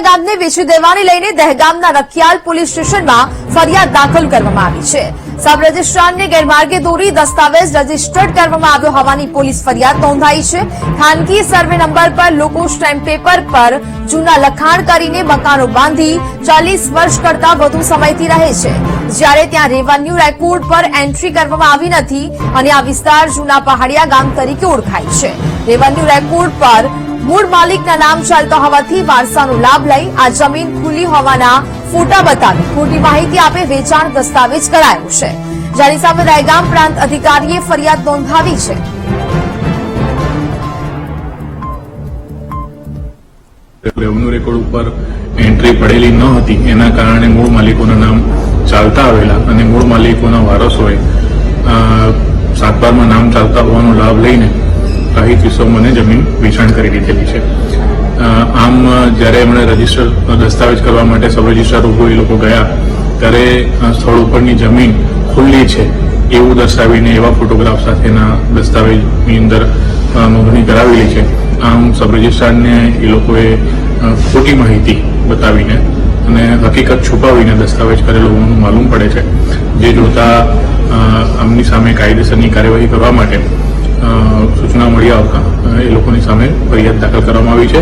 પહાડિયા ગામને વેચી દેવાની લઈને દહેગામના રખિયાલ પોલીસ સ્ટેશનમાં ફરિયાદ દાખલ કરવામાં આવી છે. સબ રજિસ્ટ્રારને ગેરમાર્ગે દોરી દસ્તાવેજ રજીસ્ટર્ડ કરવામાં આવ્યો હોવાની પોલીસ ફરિયાદ નોંધાઈ છે. ખાનગી સર્વે નંબર પર લોકો સ્ટેમ્પ પેપર પર જૂના લખાણ કરીને મકાનો બાંધી ચાલીસ વર્ષ કરતા વધુ સમયથી રહે છે. જ્યારે ત્યાં રેવન્યુ રેકોર્ડ પર એન્ટ્રી કરવામાં આવી નથી અને આ વિસ્તાર જૂના પહાડિયા ગામ તરીકે ઓળખાય છે. રેવન્યુ રેકોર્ડ પર મૂળ માલિકના નામ ચાલતા હોવાથી વારસાનો લાભ લઈ આ જમીન ખુલ્લી હોવાના ફોટા બતાવી ખોટી માહિતી આપે વેચાણ દસ્તાવેજ કરાયું છે. જેની સામે દહેગામ પ્રાંત અધિકારીએ ફરિયાદ નોંધાવી છે. રેવન્યુ રેકોર્ડ ઉપર એન્ટ્રી પડેલી ન હતી. એના કારણે મૂળ માલિકોના નામ ચાલતા આવેલા અને મૂળ માલિકોના વારસોએ સાત સાતબારમાં નામ ચાલતા હોવાનો લાભ લઈને રાહિત મને જમીન વેચાણ કરી દીધેલી છે. આમ જ્યારે એમણે રજિસ્ટર દસ્તાવેજ કરવા માટે સબ રજિસ્ટ્રાર ઊભો એ લોકો ગયા, ત્યારે સ્થળ ઉપરની જમીન ખુલ્લી છે એવું દર્શાવીને એવા ફોટોગ્રાફ સાથેના દસ્તાવેજની અંદર નોંધણી કરાવેલી છે. આમ સબ રજિસ્ટ્રારને એ લોકોએ ખોટી માહિતી બતાવીને અને હકીકત છુપાવીને દસ્તાવેજ કરેલો હોવાનું માલુમ પડે છે. જે જોતા આમની સામે કાયદેસરની કાર્યવાહી કરવા માટે સૂચના મળી આવતા એ લોકોની સામે ફરિયાદ દાખલ કરવામાં આવી છે.